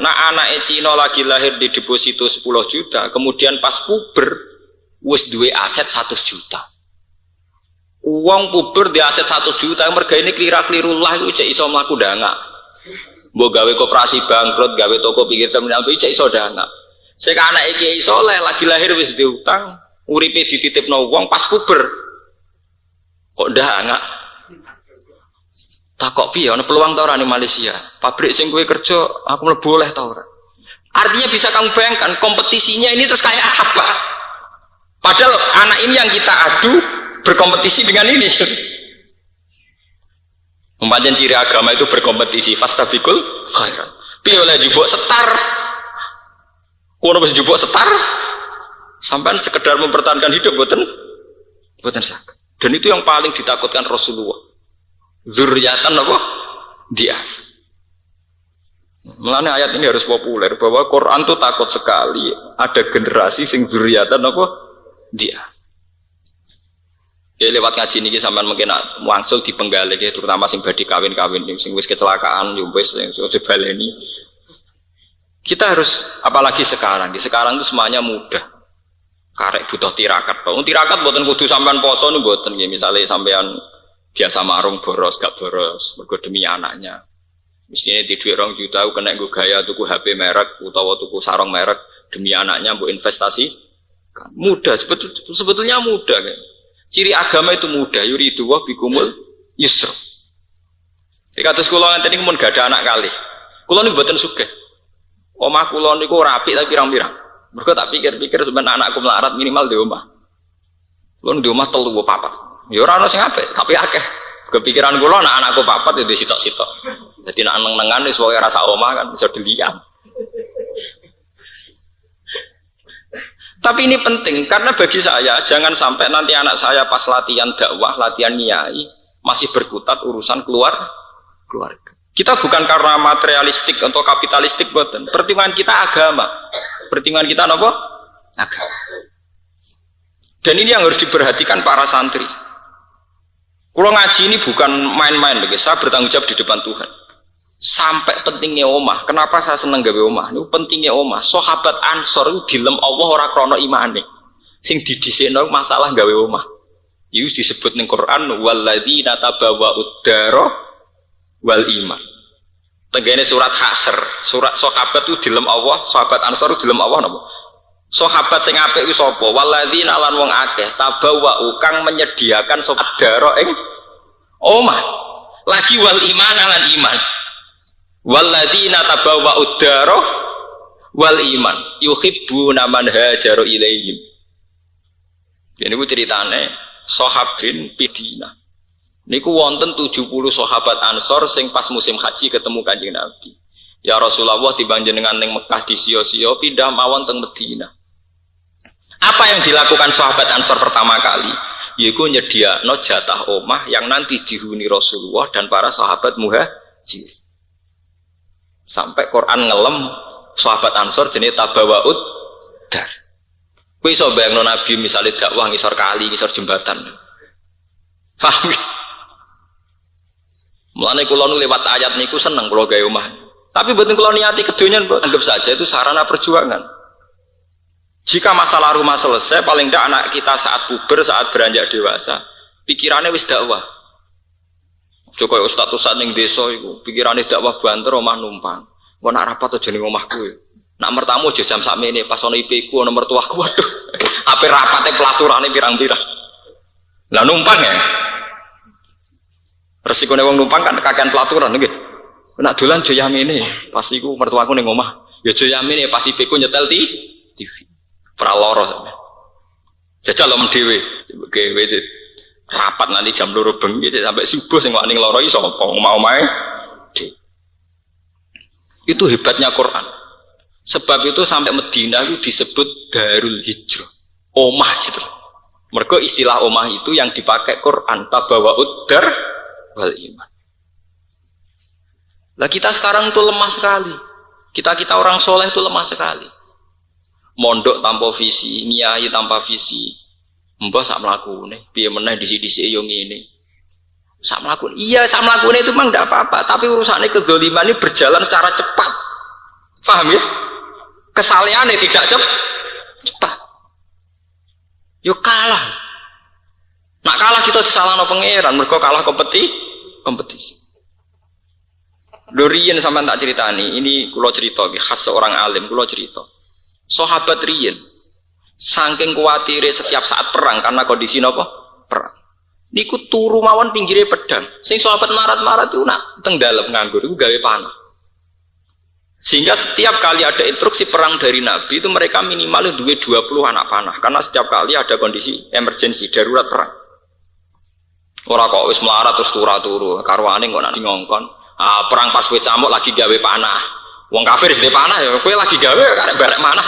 Nah anak Cino lagi lahir di deposito 10 juta, kemudian pas puber wis duwe aset 100 juta. Uang puber di aset 100 juta, mereka ini keliru-keliru lah itu cek iso mlaku danga. Mbok gawe koperasi bangkrut, gawe toko pinggir terminal itu cek iso danga. Seka anak iki soleh lagi lahir wis diutang, uripe dititipno wong pas puber. Kok danga? Takok piye ana peluang ta ora Malaysia? Pabrik sing kowe kerja aku mlebu oleh ta? Artinya bisa kamu bayangkan kompetisinya ini terus kayak apa? Padahal anak ini yang kita adu berkompetisi dengan ini. Umpamanya ciri agama itu berkompetisi, fastabikul khairan. Piye oleh jubuk setar? Kulo wis jubuk setar? Sampai sekedar mempertahankan hidup boten boten sak. Dan itu yang paling ditakutkan Rasulullah zuriatan apa? Dia. Melani ayat ini harus populer bahwa Quran tuh takut sekali ada generasi sing zuriatan apa? Dia. Ya lewat ngaji niki sampean mungkin wangsul di penggalih ya terutama sing badhe kawin-kawin sing wis kecelakaan yo wis sing ini. Kita harus apalagi sekarang, di sekarang itu semuanya mudah. Karek butuh tirakat. Oh, tirakat buatan kudu sampean poso nih buatan misalnya sampean biasa marung boros gak boros. Mergo demi anaknya. Misalnya di duit orang juta kena gue gaya tuku HP merek utawa tuku sarung merek demi anaknya bu investasi. Kan mudah sebetul, sebetulnya mudah kan ciri agama itu mudah. Yuri wah bikumul yusro. Kata sekolah nanti ini kemudian gak ada anak kali kulon ini buatan suke omah kulon ini rapi tapi pirang-pirang. Mereka tak pikir-pikir sebenarnya anakku melarat minimal di rumah kulon di rumah telu papa Ya ora ono sing apik, tapi akeh. Kepikiran kula anak anakku papat itu sitok-sitok. Jadi nak neng-nengan wis wae rasa omah kan bisa dilihat. Tapi ini penting karena bagi saya jangan sampai nanti anak saya pas latihan dakwah, latihan nyai masih berkutat urusan keluar keluarga. Kita bukan karena materialistik atau kapitalistik buatan. Pertimbangan kita agama. Pertimbangan kita apa? Agama. Dan ini yang harus diperhatikan para santri. Kalau ngaji ini bukan main-main lagi, saya bertanggung jawab di depan Tuhan. Sampai pentingnya omah. Kenapa saya seneng gawe omah? Ini pentingnya omah. Sahabat Ansor itu dilem Allah ora krono imane. Sing didisekno masalah gawe omah. Itu disebut ning Quran walladzina tabawwa uddara wal iman. Tenggene surat Hasr, surat sahabat itu dilem Allah, sahabat Ansor itu dilem Allah napa? Sahabat sing apik ku sapa? Walladzina lan wong akeh tabawwa kang menyediakan sapa daro ing omah. Lagi wal iman lan iman. Walladzina tabawwa udaro wal iman yuhibbuna man hajaru ilaihim. Ini ku ceritane sahabin Pidina. Niku wonten 70 sahabat Ansor sing pas musim haji ketemu Kanjeng Nabi. Ya Rasulullah timbang jenengan ning Mekah di sio-sio pindah mawon teng Medina. Apa yang dilakukan sahabat Ansor pertama kali? Yaitu nyedia no jatah omah yang nanti dihuni Rasulullah dan para sahabat muhajir. Sampai Quran ngelem sahabat Ansor jenis tabawaud dar. Kue iso bayang Nabi misalnya dakwah ngisor kali, ngisor jembatan. Paham? Mulane kula lewat ayat niku seneng kula gawe omah. Tapi betul kula niati kedunya anggap saja itu sarana perjuangan. Jika masalah rumah selesai, paling tidak anak kita saat puber, saat beranjak dewasa, pikirannya wis dakwah. Joko ustadz ustadz ning desa itu, pikirannya dakwah banter omah numpang. Mau nak rapat aja ning omahku ya. Nak mertamu aja jam sami ini, pas ono IP ku, ono mertuaku, waduh. Apa rapatnya pelaturane pirang-pirang. Lah numpang ya. Resiko wong numpang kan kakean pelaturan gitu. Nak dolan aja ini, pas iku mertuaku ning omah. Ya aja ini pas IP ku nyetel di TV. Ora lara. Jajal lo dhewe. Gawe rapat nanti jam loro bengi sampai subuh sing wani lara iso apa mau mae. Itu hebatnya Quran. Sebab itu sampai Medina itu disebut Darul Hijrah. Omah gitu. Mereka istilah omah itu yang dipakai Quran tabawa uddar wal iman. Lah kita sekarang itu lemah sekali. Kita kita orang soleh itu lemah sekali mondok tanpa visi, nyai tanpa visi. Mbah sak mlakune, piye meneh disi-disi yo ngene. Sak mlakune. Iya, sak mlakune itu memang tidak apa-apa, tapi urusannya kedoliman ini berjalan secara cepat. Paham ya? Kesalehannya tidak cep cepat. Yo kalah. Nak kalah kita disalahno pangeran, mereka kalah kompeti kompetisi. Dorian sampai tak cerita nih, ini kulo cerita, khas seorang alim kulo cerita. Sahabat Rian, saking khawatir setiap saat perang karena kondisi nopo perang. Niku turu mawon pinggirnya pedang. Sing sahabat marat-marat itu nak teng dalam nganggur itu gawe panah. Sehingga setiap kali ada instruksi perang dari Nabi itu mereka minimal dua 20 anak panah karena setiap kali ada kondisi emergensi darurat perang. Orang kok wis melarat terus turu turu, karwane kok nanti ngongkon. Ah, perang pas kowe camuk lagi gawe panah. Wong kafir sih panah ya, kowe lagi gawe karek barek mana.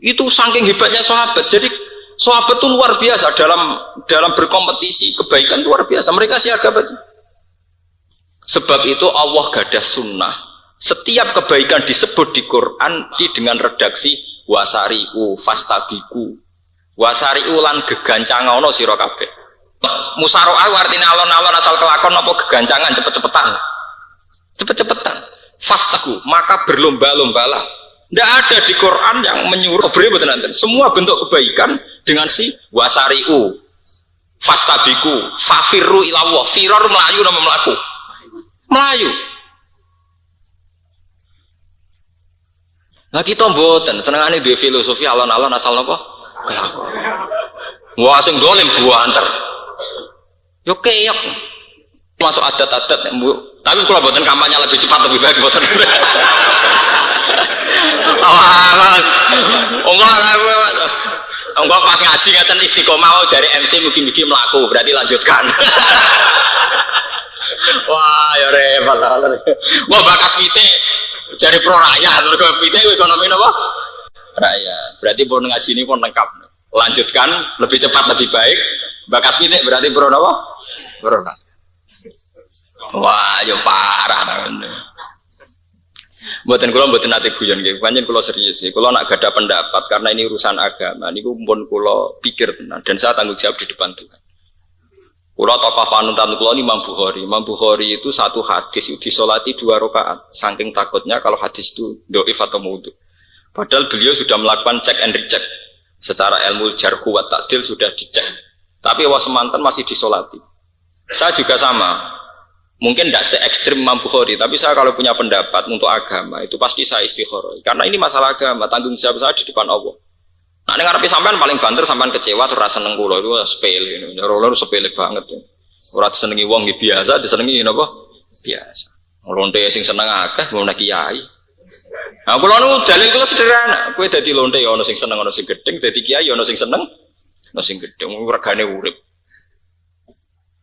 Itu saking hebatnya sahabat. Jadi sahabat itu luar biasa dalam dalam berkompetisi kebaikan luar biasa. Mereka siaga betul. Sebab itu Allah gadah sunnah. Setiap kebaikan disebut di Quran di dengan redaksi wasariu fastabiku wasariu lan gegancangono sira kabeh musaroah artinya alon-alon asal kelakon apa kegancangan cepet-cepetan cepet-cepetan fastaku maka berlomba-lombalah tidak ada di Quran yang menyuruh nanti semua bentuk kebaikan dengan si wasariu fastabiku fafiru ilawah firor melayu nama melaku melayu Nah kita mboten senengane duwe filosofi alon-alon asal napa? Kelakon. Wah sing dolim antar. Yo keok. Masuk adat-adat. Tapi kalau buatan kampanye lebih cepat lebih baik buatan. Awal. Enggak Enggak pas ngaji ngeten istiqomah mau jari MC mungkin-mungkin melaku berarti lanjutkan. Wah, ya repot Wah, bakas pite jari pro rakyat, mergo pite ekonomi napa? Rakyat. Berarti pun ngaji ini pun lengkap. Lanjutkan lebih cepat lebih baik. Bakas pite berarti pro napa? Corona. Wah, yo parah Buatan kulo buatan nanti guyon gitu, banyak kulo serius sih. Kulo nak gada pendapat karena ini urusan agama. Ini pun kulo pikir tenang dan saya tanggung jawab di depan Tuhan. Kulo tokoh panutan kulo ini Imam Bukhari. Imam Bukhari itu satu hadis itu disolati dua rakaat. Saking takutnya kalau hadis itu doif atau mudu. Padahal beliau sudah melakukan cek and recheck. Secara ilmu jarhu wa takdil sudah dicek. Tapi wasemantan masih disolati. Saya juga sama. Mungkin tidak se ekstrim Imam Bukhari, tapi saya kalau punya pendapat untuk agama itu pasti saya istikharah. Karena ini masalah agama, tanggung jawab saya di depan Allah. Nah, ini ngarepi sampean paling banter sampean kecewa terus rasa kula itu sepele ini. Roller sepele banget ya. Ora disenengi wong biasa, disenengi napa? Biasa. Lonte sing seneng akeh mau nak kiai. Nah, kula nu dalil kula sederhana. Kowe dadi lonte ya ana sing seneng ana sing gedeng, dadi kiai ya ana sing seneng ana sing gedeng. Regane urip.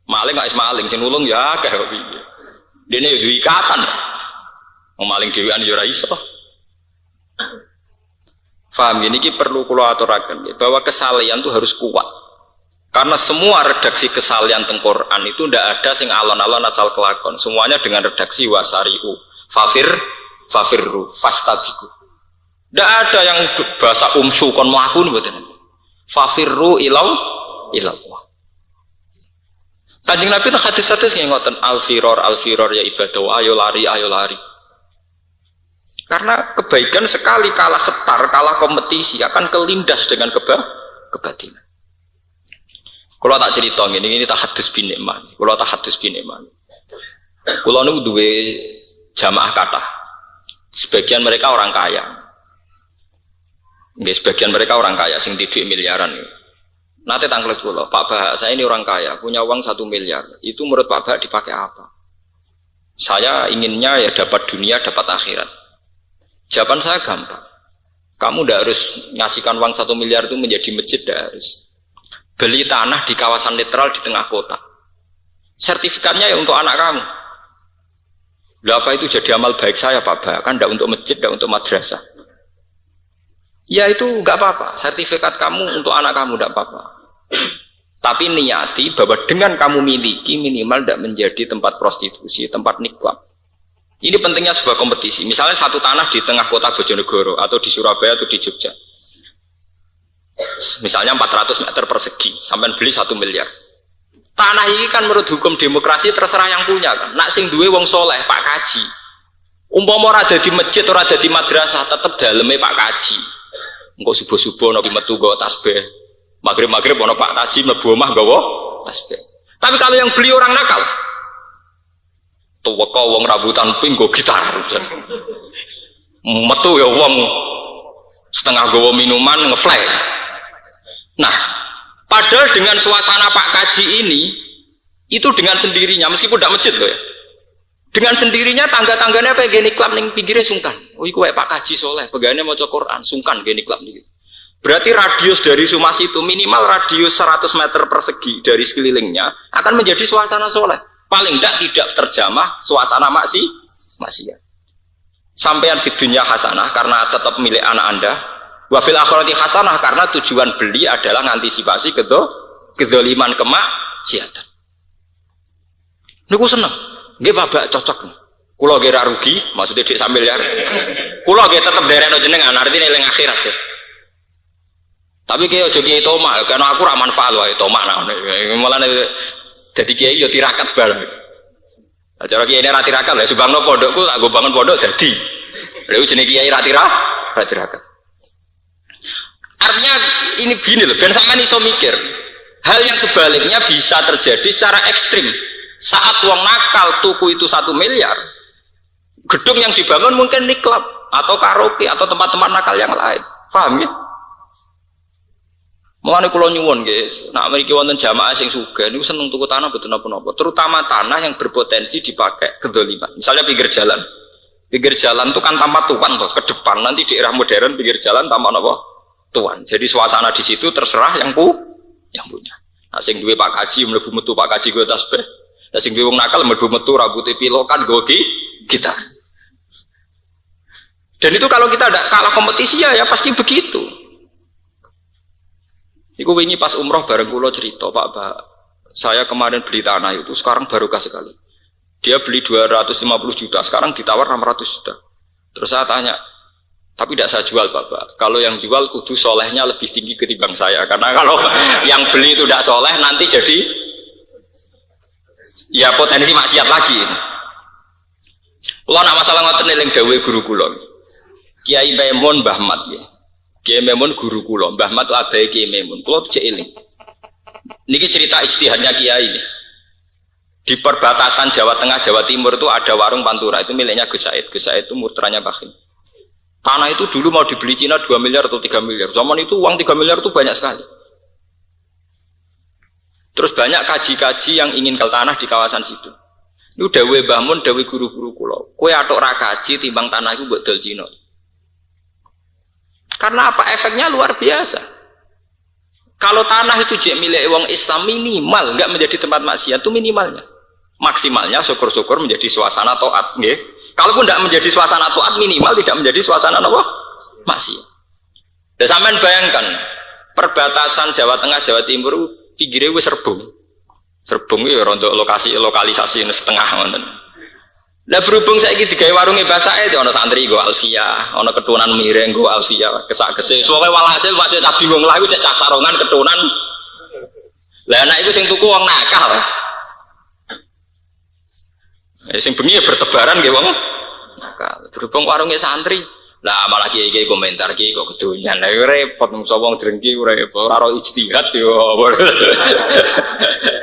Maling gak maling, sing nulung ya akeh kok piye. Dene yo ikatan. Mau maling dhewean yo ora iso. Faham ini perlu kula aturaken bahwa kesalahan itu harus kuat. Karena semua redaksi kesalahan teng Quran itu ndak ada sing alon-alon asal kelakon. Semuanya dengan redaksi wasariu. Fafir, fafirru, fastabiku. Ndak ada yang bahasa umsu kon mlaku mboten. Fafirru ilau ilau. Kanjeng Nabi itu hadis-hadis yang ngoten al-firor al-firor ya ibadah ayo lari ayo lari. Karena kebaikan sekali kalah setar, kalah kompetisi akan kelindas dengan keba kebatinan. Kalau tak cerita ini, ini tak hadis bin Iman. Kalau tak hadis bin Iman. Kalau nu dua jamaah kata, sebagian mereka orang kaya. Sebagian mereka orang kaya, sing tidak miliaran. Nanti tangklet kula, Pak Bahak saya ini orang kaya, punya uang satu miliar. Itu menurut Pak Bahak dipakai apa? Saya inginnya ya dapat dunia, dapat akhirat. Jawaban saya gampang. Kamu tidak harus ngasihkan uang satu miliar itu menjadi masjid, tidak harus. Beli tanah di kawasan netral di tengah kota. Sertifikatnya ya untuk anak kamu. Lalu apa itu jadi amal baik saya Pak Bahak? Kan tidak untuk masjid, tidak untuk madrasah. Ya itu nggak apa-apa. Sertifikat kamu untuk anak kamu tidak apa-apa. Tapi niati bahwa dengan kamu miliki minimal tidak menjadi tempat prostitusi, tempat niklab. Ini pentingnya sebuah kompetisi. Misalnya satu tanah di tengah kota Bojonegoro atau di Surabaya atau di Jogja. Misalnya 400 meter persegi, sampai beli satu miliar. Tanah ini kan menurut hukum demokrasi terserah yang punya kan. Nak sing duwe wong soleh, Pak Kaji. Umpama ora di masjid ora di madrasah tetep daleme Pak Kaji. Engko subuh-subuh nabi metu nggo tasbih. Maghrib-maghrib ono Pak Kaji mlebu omah nggawa tasbih. Tapi kalau yang beli orang nakal, tuh kau wong rambutan pink go gitar. Metu ya wong setengah gawa minuman ngefly. Nah, padahal dengan suasana Pak Kaji ini itu dengan sendirinya meskipun tidak masjid loh ya dengan sendirinya tangga-tangganya apa gini klub ning pinggirnya sungkan. Oh iku Pak Kaji soleh, mau Quran, sungkan gini nih. Berarti radius dari Sumas itu minimal radius 100 meter persegi dari sekelilingnya akan menjadi suasana soleh. Paling tidak tidak terjamah suasana maksi maksiat. Sampean fitunya hasanah karena tetap milik anak anda. Wafil akhirati hasanah karena tujuan beli adalah mengantisipasi kedo kedoliman kemak siatan. Niku seneng. Nggih babak cocok. Kula nggih rugi, maksudnya dik sambil ya. Kula nggih tetep derekno jenengan, artine eling akhirat ya. Tapi kayak aja kiai tomak, karena aku ra manfaat wae tomak nah. Mulane dadi kiai yo tirakat bareng. Acara kiai ini ra tirakat lha subangno pondokku go bangun pondok dadi. Lha jenenge kiai ra tirakat. Artinya ini begini loh, dan sama iso mikir. Hal yang sebaliknya bisa terjadi secara ekstrim. Saat uang nakal tuku itu satu miliar, gedung yang dibangun mungkin niklab atau karaoke atau tempat-tempat nakal yang lain. Paham ya? Mulane kula nyuwun guys, nak mriki wonten jamaah sing sugih niku seneng tuku tanah betul napa-napa, terutama tanah yang berpotensi dipakai kedoliman. Misalnya pinggir jalan. Pinggir jalan itu kan tanpa tuan tuh, ke depan nanti di era modern pinggir jalan tanpa napa? Tuan. Jadi suasana di situ terserah yang pu yang punya. Nah sing duwe Pak Kaji mlebu metu Pak Kaji gue tasbih. Nah sing wong nakal metu metu rambutnya pilokan gogi kita. Dan itu kalau kita tidak kalah kompetisi ya, ya pasti begitu. Iku wingi pas umroh bareng kulo cerita Pak Pak, saya kemarin beli tanah itu sekarang barokah sekali. Dia beli 250 juta, sekarang ditawar 600 juta. Terus saya tanya, tapi tidak saya jual Bapak. Kalau yang jual kudu solehnya lebih tinggi ketimbang saya. Karena kalau yang beli itu tidak soleh nanti jadi ya potensi maksiat lagi. Kalau nak masalah ngotot nih dawe guru kulon, Kiai Maimun Mbah Mat ya. Kiai Maimun guru kulon, Mbah Mat ada Kiai Maimun. Kulo tuh eling. Niki cerita istihadnya Kiai. Di perbatasan Jawa Tengah, Jawa Timur itu ada warung Pantura, itu miliknya Gus Said. Gus Said itu murtranya Bakhim. Tanah itu dulu mau dibeli Cina 2 miliar atau 3 miliar. Zaman itu uang 3 miliar itu banyak sekali. Terus banyak kaji-kaji yang ingin ke tanah di kawasan situ. Itu dawe bangun, dawe guru-guru kulo. Kue atok rakaji timbang tanah itu buat Cina. Karena apa? Efeknya luar biasa. Kalau tanah itu jek milik uang Islam minimal, nggak menjadi tempat maksiat itu minimalnya. Maksimalnya syukur-syukur menjadi suasana toat, nggih. Kalaupun tidak menjadi suasana toat minimal tidak menjadi suasana apa? Maksiat. Dan sampean bayangkan perbatasan Jawa Tengah Jawa Timur pinggirnya wis serbung. Serbung ya untuk lokasi lokalisasi setengah ngoten. Lah berhubung saya gitu digawe warung bahasa itu ono santri gue Alfia, ono ketunan miring gue Alfia, kesak kese. Soalnya walhasil pas saya bingung lah, gue cek cakarongan ketunan. Lah anak itu sing tuku wong nakal. Eh, sing bengi ya bertebaran gitu wong nakal. Berhubung warungnya santri, lah malah kiai kiai komentar kiai kok kedunian, lah repot musa wong drengki repot, ora ijtihad yo.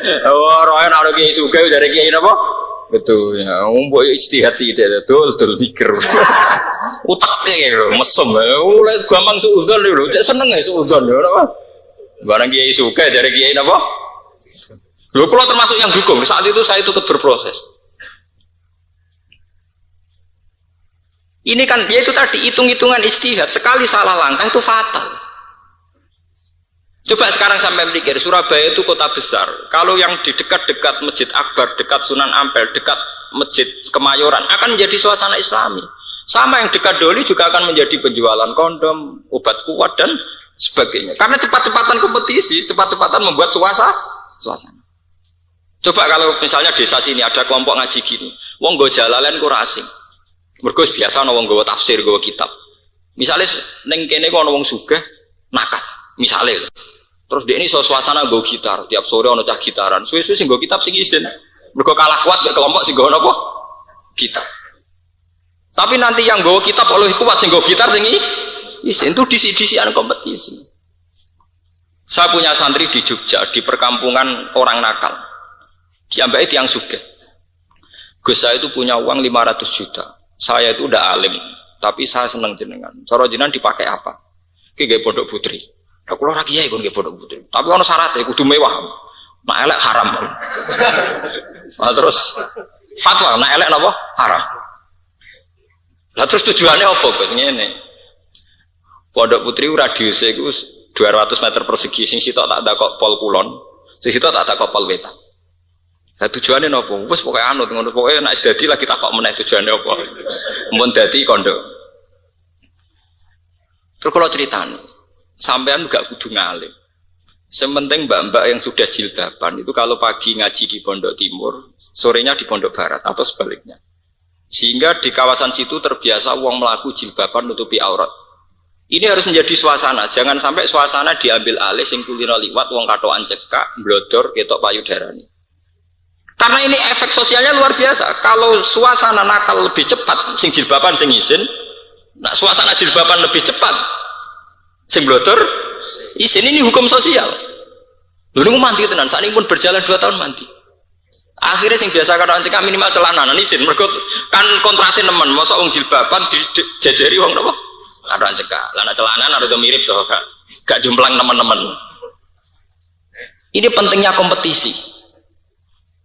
Oh, roe nek kiai suka dari kiai napa? Betul ya, mbok ijtihad sih dia betul betul mikir. Utaknya lho, mesem. Oleh gampang suudzon lho, cek seneng ya suudzon lho napa? Barang kiai suka dari kiai napa? Lho kula termasuk yang dukung. Saat itu saya ikut berproses. Ini kan ya itu tadi hitung-hitungan istihad. Sekali salah langkah itu fatal. Coba sekarang sampai mikir, Surabaya itu kota besar. Kalau yang di dekat-dekat Masjid Akbar, dekat Sunan Ampel, dekat Masjid Kemayoran akan menjadi suasana Islami. Sama yang dekat Doli juga akan menjadi penjualan kondom, obat kuat dan sebagainya. Karena cepat-cepatan kompetisi, cepat-cepatan membuat suasana. suasana. Coba kalau misalnya desa sini ada kelompok ngaji gini, wong go jalalen kurang asing. Mergo biasa ana wong gawa tafsir, gawa kitab. Misalnya neng kene kok ana wong sugih nakal, misalnya. Terus dia ini so suasana gue gitar, tiap sore ono cah gitaran. Suwe-suwe sing gue kitab sing isin. Mergo kalah kuat ke kelompok sing gue apa? Gitar. Tapi nanti yang gue kitab oleh kuat sing gue gitar sing isin itu disi-disian kompetisi. Saya punya santri di Jogja di perkampungan orang nakal. Diambil yang suge. Gus saya itu punya uang 500 juta. Saya itu udah alim, tapi saya seneng jenengan. Cara jenengan dipakai apa? Kayak pondok putri. Aku lagi kiai pun kayak pondok putri. Tapi ono syaratnya kudu mewah. Nah elek haram. Nah, terus fatwa, nah elek napa? Haram. Lah terus tujuannya apa Gus? Ngene. Pondok Putri radiusnya itu 200 meter persegi sing sitok tak ada kok pol kulon, sing sitok tak ada kok pol wetan. Lah tujuannya nopo? Wes pokoknya anu ngono pokoknya nek dadi lagi tak kok meneh tujuannya apa? Mun dadi kondo. Terus kalau ceritanya, sampean gak kudu ngalim. Sementing mbak-mbak yang sudah jilbaban itu kalau pagi ngaji di Pondok Timur, sorenya di Pondok Barat atau sebaliknya. Sehingga di kawasan situ terbiasa uang melaku jilbaban nutupi aurat. Ini harus menjadi suasana. Jangan sampai suasana diambil alih sing kulino liwat wong katoan cekak, blodor, ketok payudarani. Karena ini efek sosialnya luar biasa. Kalau suasana nakal lebih cepat, sing jilbaban sing izin, nah suasana jilbaban lebih cepat, sing blodor, izin ini hukum sosial. Dulu mandi tenan, saat ini pun berjalan dua tahun mandi. Akhirnya sing biasa karo antika minimal celana nan isin. Mergo kan kontrasin nemen, masa wong jilbaban dijajari napa? Karo antika. Lah nek celana ada mirip tuh gak gak jomplang teman-teman. Ini pentingnya kompetisi.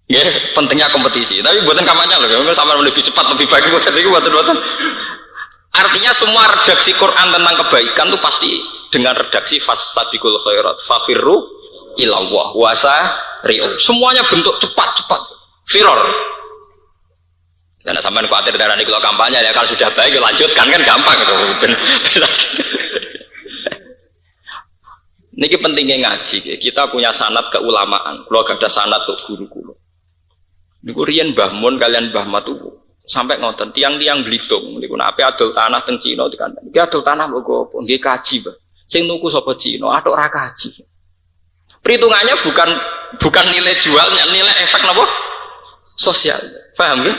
Ya, pentingnya kompetisi. Tapi buatan kampanye loh, memang sama lebih cepat, lebih baik buat itu buatan buatan. Artinya semua redaksi Quran tentang kebaikan itu pasti dengan redaksi fastabiqul khairat, fafirru ilallah wasa rio. Semuanya bentuk cepat-cepat. Firor. Karena sampai khawatir darah ini kalau kampanye ya kalau sudah baik ya lanjutkan kan gampang itu. Niki pentingnya ngaji. Kita punya sanat keulamaan. Kalau ada sanat untuk guru guru. Niku riyen Mbah Mun kalian Mbah Matu sampai ngoten tiang-tiang Belitung niku nape adol tanah teng Cina dikandani. Iki adol tanah kok apa? Nggih kaji, Mbah. Sing nuku sapa Cina, atok ora kaji. Perhitungannya bukan bukan nilai jualnya, nilai efek nopo sosial. Paham ya?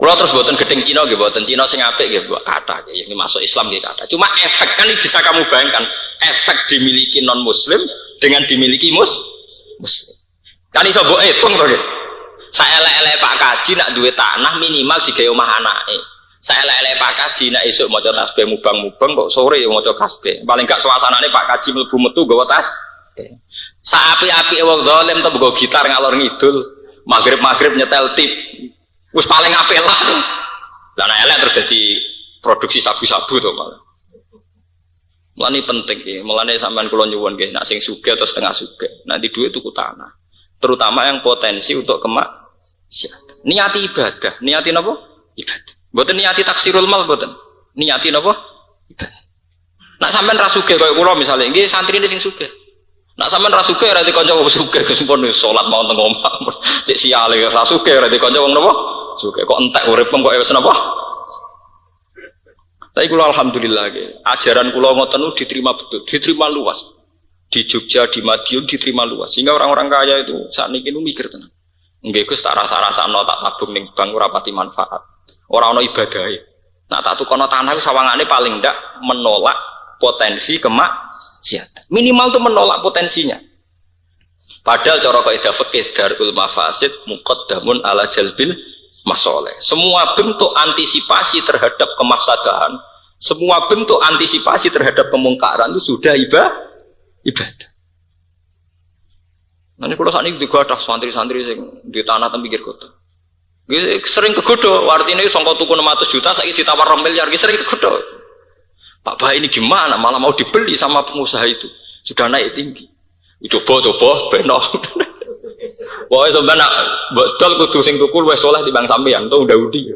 Kalau terus buatan gedeng Cina, gitu, buatan Cina sing apik, gitu, kata, ini masuk Islam gitu kata. Cuma efek kan bisa kamu bayangkan, efek dimiliki non Muslim dengan dimiliki mus Muslim. Kan iso mbok hitung to, gitu. Saya elek-elek Pak Kaji nak duit tanah minimal jika omah anake. Saya lele Pak Kaji nak esuk maca tasbih mubang-mubang kok sore maca kasbih. Paling gak suasanane Pak Kaji mlebu metu gawa tas. Saapi-api wong zalim tuh nggo gitar ngalor ngidul. Maghrib-maghrib nyetel tip. Wis paling apik lah. Lah nek elek terus dadi produksi sabu-sabu to malah. Mulane penting ya, mulane sampean kula nyuwun nggih, nak sing sugih atau setengah sugih, nanti duit tuku tanah. Terutama yang potensi untuk kemak niati ibadah, niati napa? Ibadah. Buatan niati taksirul mal buatan. Niati napa? Nak sampean ra sugih kaya kula misale, nggih santri ini sing sugih. Nak sampean ra sugih ra dikanca wong sugih salat mau teng omah. Cek siale ra sugih ra dikanca wong? Sugih kok entek urip kok wis napa? Tapi kula alhamdulillah ajaran kula ngoten diterima betul, diterima luas. Di Jogja, di Madiun diterima luas. Sehingga orang-orang kaya itu saat ini mikir tenang. Nggih tak rasa-rasa tak tabung ning bank ora pati manfaat. Orang ono ibadah Nah, tak kono tanah itu sawangane paling ndak menolak potensi kemaksiatan. Minimal tuh menolak potensinya. Padahal cara kaidah fikih darul mafasid muqaddamun ala jalbil masoleh. Semua bentuk antisipasi terhadap kemafsadahan, semua bentuk antisipasi terhadap kemungkaran itu sudah ibadah. Ibadah. Nanti kalau saat ini juga ada santri-santri yang di tanah tempikir kota sering kegodo, artinya songkot tuku 600 juta, saya ditawar rom miliar, sering kegodo. Pak Bah ini gimana? Malah mau dibeli sama pengusaha itu, sudah naik tinggi. Coba coba beno. Wah sebenarnya betul kudu sing tuku luwes soleh di bang sampean tuh udah udi.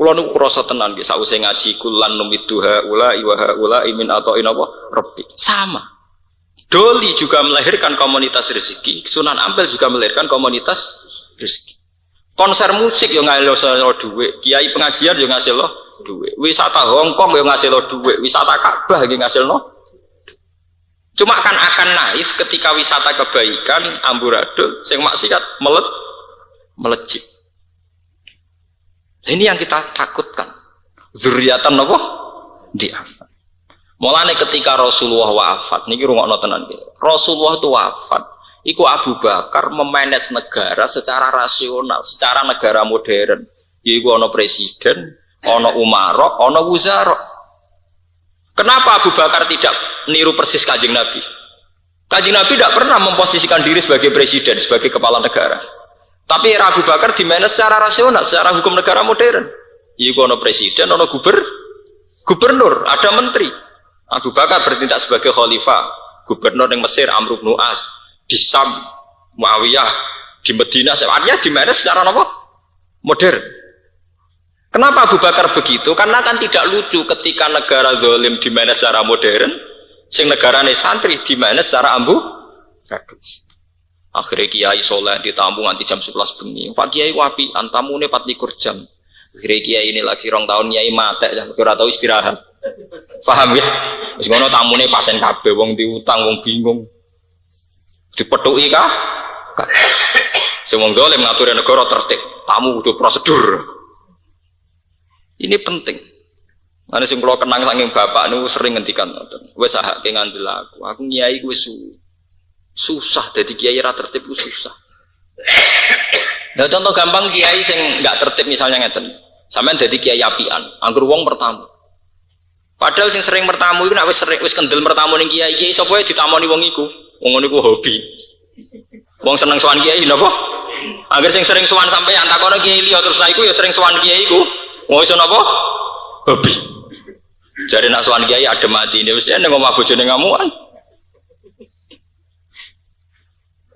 Kulo niku krasa tenan nggih sause ngaji kulan numiduha ula iwaha ula imin atau inapa rabbi. Sama. Doli juga melahirkan komunitas rezeki. Sunan Ampel juga melahirkan komunitas rezeki. Konser musik yang ngasih lo duit, kiai pengajian yang ngasih lo duit, wisata Hongkong yang ngasih lo duit, wisata Ka'bah yang ngasih lo. Cuma kan akan naif ketika wisata kebaikan amburadul, sing maksiat melet melejit. Ini yang kita takutkan. Zuriatan apa? Dia. Mulane ketika Rasulullah wafat, niki rungokno tenan Rasulullah itu wafat. Iku Abu Bakar memanage negara secara rasional, secara negara modern. Iku ono presiden, ono umaro, ono wuzaro. Kenapa Abu Bakar tidak niru persis kajing Nabi? Kajing Nabi tidak pernah memposisikan diri sebagai presiden, sebagai kepala negara. Tapi era Abu Bakar dimanage secara rasional, secara hukum negara modern. Iku ono presiden, ono guber, gubernur, ada menteri. Abu Bakar bertindak sebagai khalifah, gubernur yang Mesir Amr bin As, di Sam, Muawiyah, di Medina, artinya di mana secara apa? Modern. Kenapa Abu Bakar begitu? Karena kan tidak lucu ketika negara zalim di mana secara modern, sing negara santri di mana secara ambu. Akhirnya kiai soleh ditampung nanti jam 11 bengi. Pak kiai wapi, antamu ini 24 jam. Akhirnya kiai ini lagi rong tahun kiai mate, kira tahu istirahat. Paham ya? Wis ngono tamune pasen kabeh wong diutang wong bingung dipethuki kah? Semua dolim ngatur negara tertib, tamu butuh prosedur. Ini penting. Mana sing kula kenang saking bapak niku sering ngendikan. Wis sahake ngandel aku. Aku nyai wis su susah jadi kiai ra tertib susah. Nah contoh gampang kiai sing nggak tertib misalnya ngeten. Sampeyan dadi kiai apian, anggur wong pertama. Padahal sing sering bertamu itu nak sering wis kendel bertamu ning kiai kiai sapa ditamoni wong iku. Wong niku hobi. Wong seneng sowan kiai napa? Agar sing sering sowan sampean takono kiai liya terus iku ya sering sowan kiai iku. Wong iso napa? Hobi. Jare nak sowan kiai adem mati ini wis nek omah bojone ngamuan.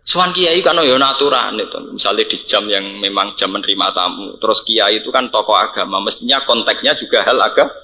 Sowan kiai kan ya aturan itu. Misalnya di jam yang memang jam menerima tamu. Terus kiai itu kan tokoh agama, mestinya konteksnya juga hal agama